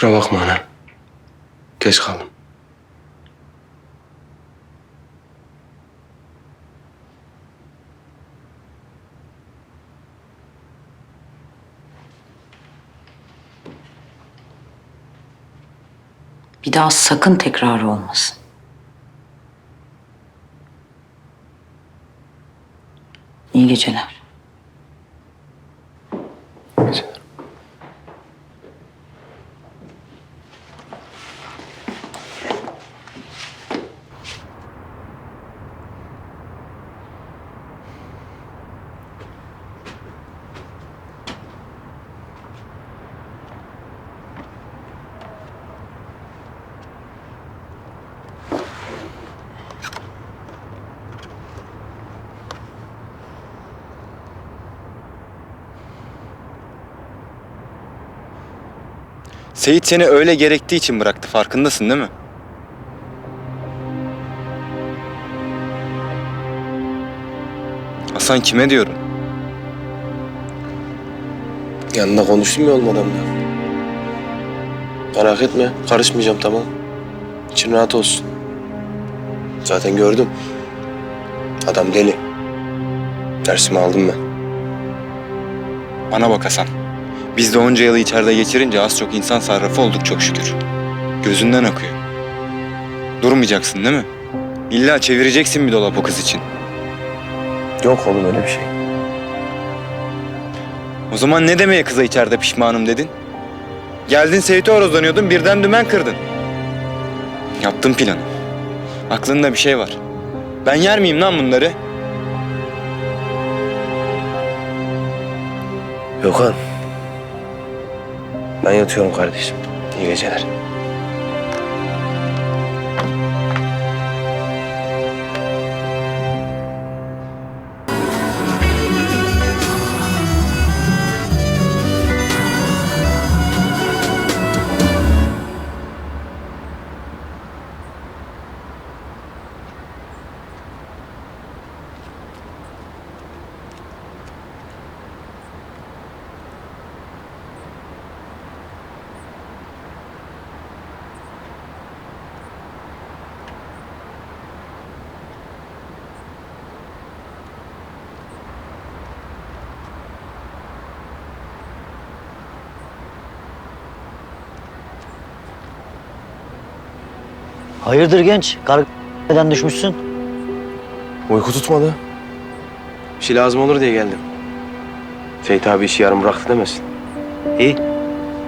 Kusura bakma ana. Geç kaldım. Bir daha sakın tekrarı olmasın. İyi. Geceler. Seyit seni öyle gerektiği için bıraktı farkındasın değil mi? Hasan kime diyorum? Yanında konuştum ya olmadan da. Merak etme. Karışmayacağım tamam. İçin rahat olsun. Zaten gördüm. Adam deli. Dersimi aldım ben. Bana bak Hasan. Biz de onca yılı içeride geçirince az çok insan sarrafı olduk çok şükür. Gözünden akıyor. Durmayacaksın değil mi? İlla çevireceksin bir dolap o kız için. Yok oğlum öyle bir şey. O zaman ne demeye kıza içeride pişmanım dedin? Geldin Seyit'e horozlanıyordun birden dümen kırdın. Yaptın planı. Aklında bir şey var. Ben yer miyim lan bunları? Gökhan. Ben yatıyorum kardeşim. İyi geceler. Hayırdır genç? Kar neden düşmüşsün? Uyku tutmadı. Bir şey lazım olur diye geldim. Seyit abi işi yarım bıraktı demesin. İyi.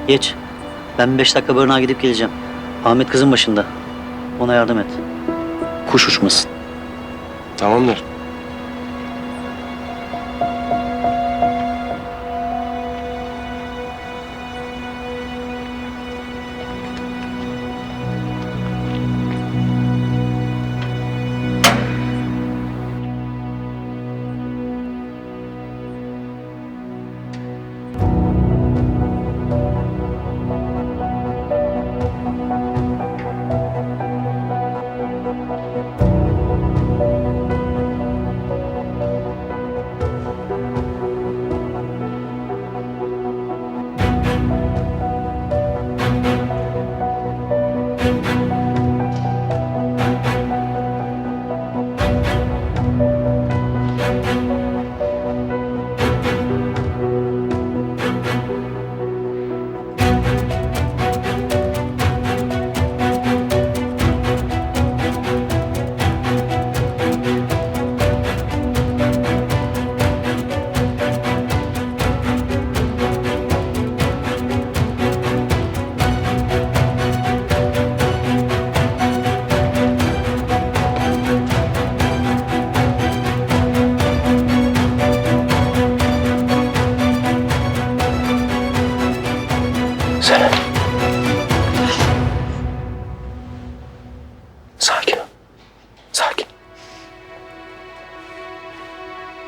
Geç. Ben beş dakika barınağa gidip geleceğim. Ahmet kızın başında. Ona yardım et. Kuş uçmasın. Tamamdır.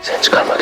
Seni çıkarmak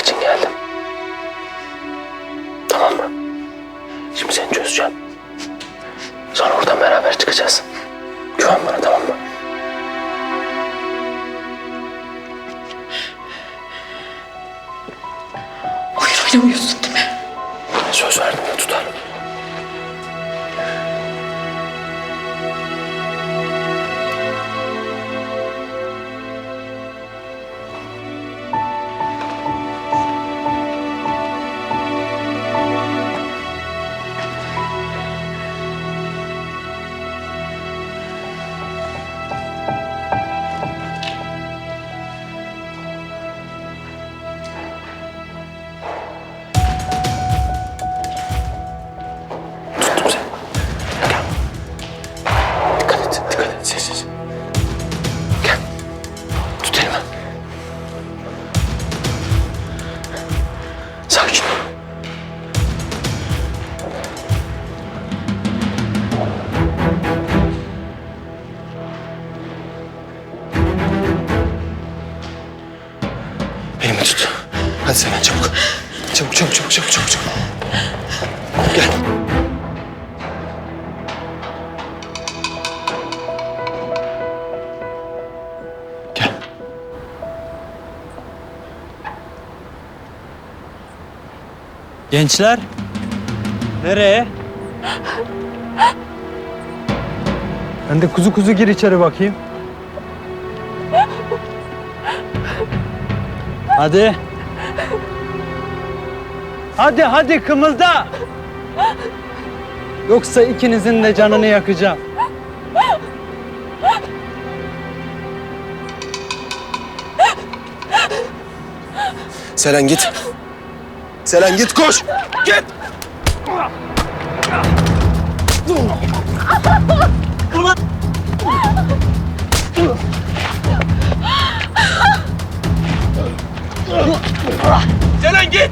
Gençler. Nereye? Ben de kuzu kuzu gir içeri bakayım. Hadi. Hadi hadi kımılda. Yoksa ikinizin de canını yakacağım. Selen git. Selen git koş. Git. Selen git.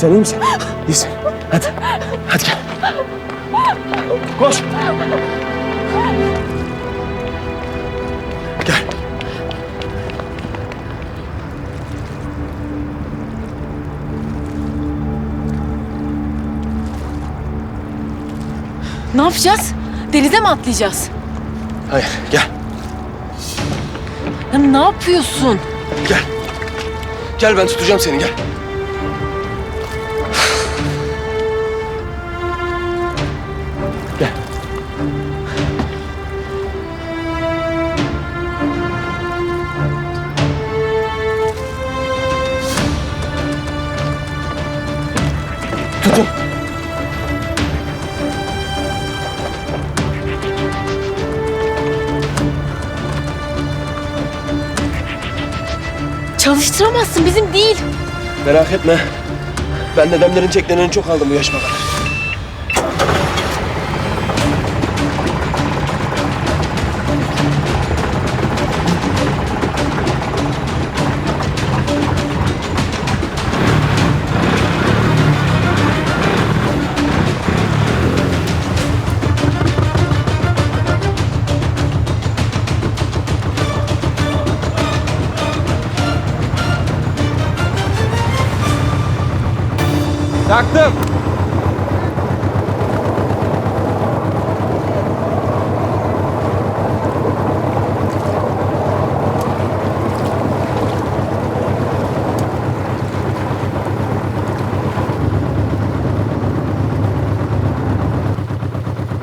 Sen iyi misin? İyisin. Hadi. Hadi gel. Koş. Gel. Ne yapacağız? Denize mi atlayacağız? Hayır. Gel. Ya ne yapıyorsun? Gel. Gel ben tutacağım seni gel. Merak etme. Ben dedemlerin çeklerini çok aldım bu yaşıma kadar. Taktım.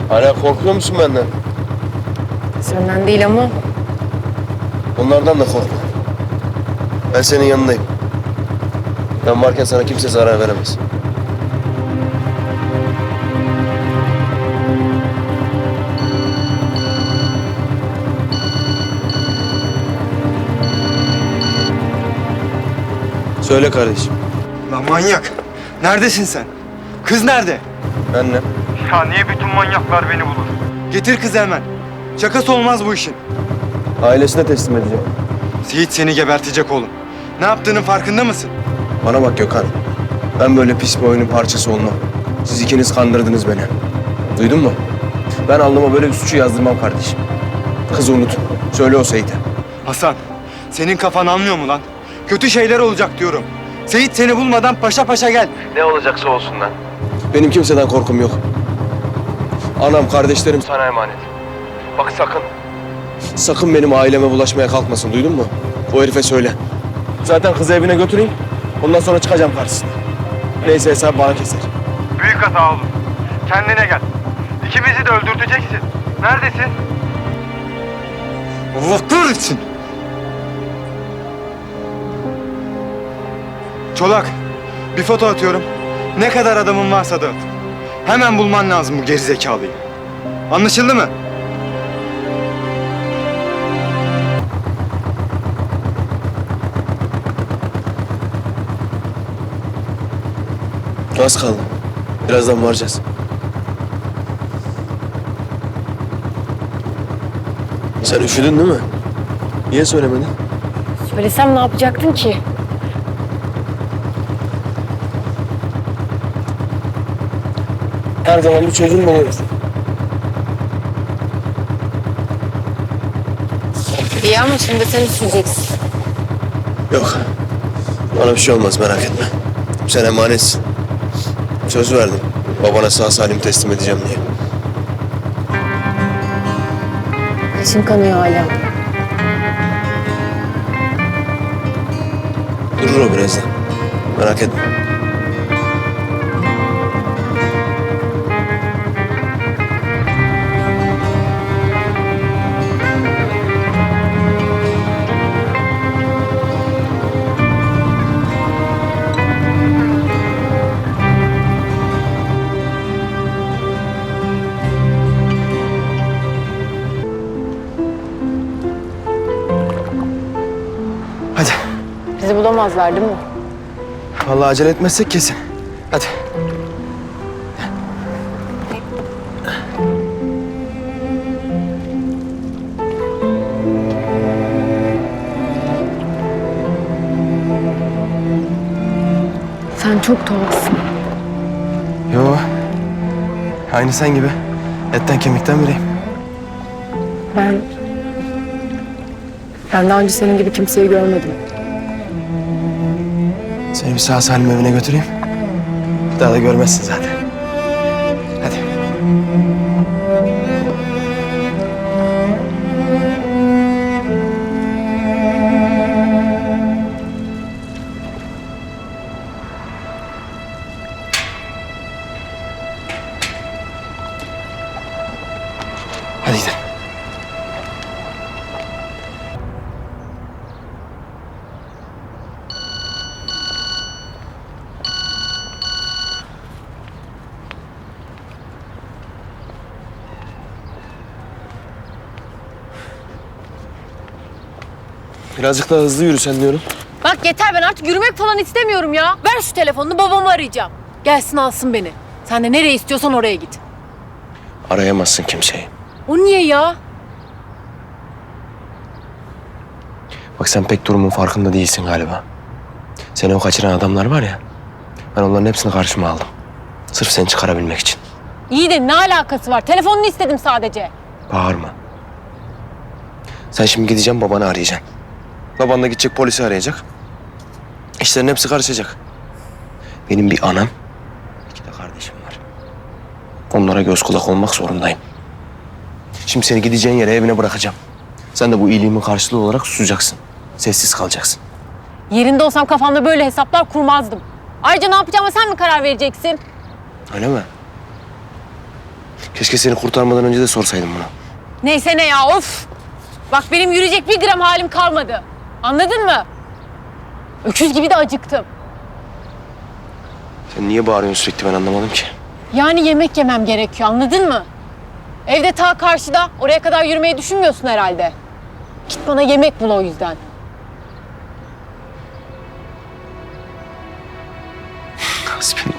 Hala korkuyor musun benden? Senden değil ama. Onlardan da korkma. Ben senin yanındayım. Ben varken sana kimse zarar veremez. Söyle kardeşim. Lan manyak. Neredesin sen? Kız nerede? Ben ne? Ya niye bütün manyaklar beni bulur? Getir kızı hemen. Şakası olmaz bu işin. Ailesine teslim edeceğim. Seyit seni gebertecek oğlum. Ne yaptığının farkında mısın? Bana bak Gökhan. Ben böyle pis bir oyunun parçası olmam. Siz ikiniz kandırdınız beni. Duydun mu? Ben alnıma böyle bir suçu yazdırmam kardeşim. Kızı unut. Söyle o Seyit'e. Hasan, senin kafan almıyor mu lan? Kötü şeyler olacak diyorum. Seyit seni bulmadan paşa paşa gel. Ne olacaksa olsun lan. Benim kimseden korkum yok. Anam, kardeşlerim sana emanet. Bak sakın. Sakın benim aileme bulaşmaya kalkmasın, duydun mu? O herife söyle. Zaten kızı evine götüreyim. Ondan sonra çıkacağım karşısına. Neyse hesap bana keser. Büyük hata oğlum. Kendine gel. İkimizi de öldürteceksin. Neredesin? Allah kahretsin. Çolak, bir foto atıyorum. Ne kadar adamın varsa dağıt. Hemen bulman lazım bu gerizekalıyı. Anlaşıldı mı? Az kaldı. Birazdan varacağız. Sen üşüdün değil mi? Niye söylemedin? Söylesem ne yapacaktın ki? Her zaman bir çözüm buluruz. İyi ama şimdi sen üşüyeceksin. Yok. Bana bir şey olmaz merak etme. Sen emanetsin. Söz verdim. Babana sağ salim teslim edeceğim diye. İçim kanıyor hala. Durur o birazdan. Merak etme. Bizi bulamazlar değil mi? Vallahi acele etmezsek kesin. Hadi. Sen çok tuhafsın. Yo. Aynı sen gibi. Etten kemikten biriyim. Ben... Ben daha önce senin gibi kimseyi görmedim. Bir sağ salim evine götüreyim. Bir daha da görmezsin zaten. Birazcık daha hızlı yürüsen diyorum. Bak yeter ben artık yürümek falan istemiyorum ya. Ver şu telefonunu babamı arayacağım. Gelsin alsın beni. Sen de nereye istiyorsan oraya git. Arayamazsın kimseyi. O niye ya? Bak sen pek durumun farkında değilsin galiba. Seni o kaçıran adamlar var ya. Ben onların hepsini karşıma aldım. Sırf seni çıkarabilmek için. İyi de ne alakası var? Telefonunu istedim sadece. Bağırma. Sen şimdi gideceğim babanı arayacaksın. Baban da gidecek polisi arayacak. İşlerin hepsi karışacak. Benim bir anam, iki de kardeşim var. Onlara göz kulak olmak zorundayım. Şimdi seni gideceğin yere evine bırakacağım. Sen de bu iyiliğimin karşılığı olarak susacaksın. Sessiz kalacaksın. Yerinde olsam kafamda böyle hesaplar kurmazdım. Ayrıca ne yapacağıma sen mi karar vereceksin? Öyle mi? Keşke seni kurtarmadan önce de sorsaydım bunu. Neyse ne ya of. Bak benim yürüyecek bir gram halim kalmadı. Anladın mı? Öküz gibi de acıktım. Sen niye bağırıyorsun sürekli ben anlamadım ki. Yani yemek yemem gerekiyor anladın mı? Evde ta karşıda oraya kadar yürümeyi düşünmüyorsun herhalde. Git bana yemek bul o yüzden. Hasbinallah.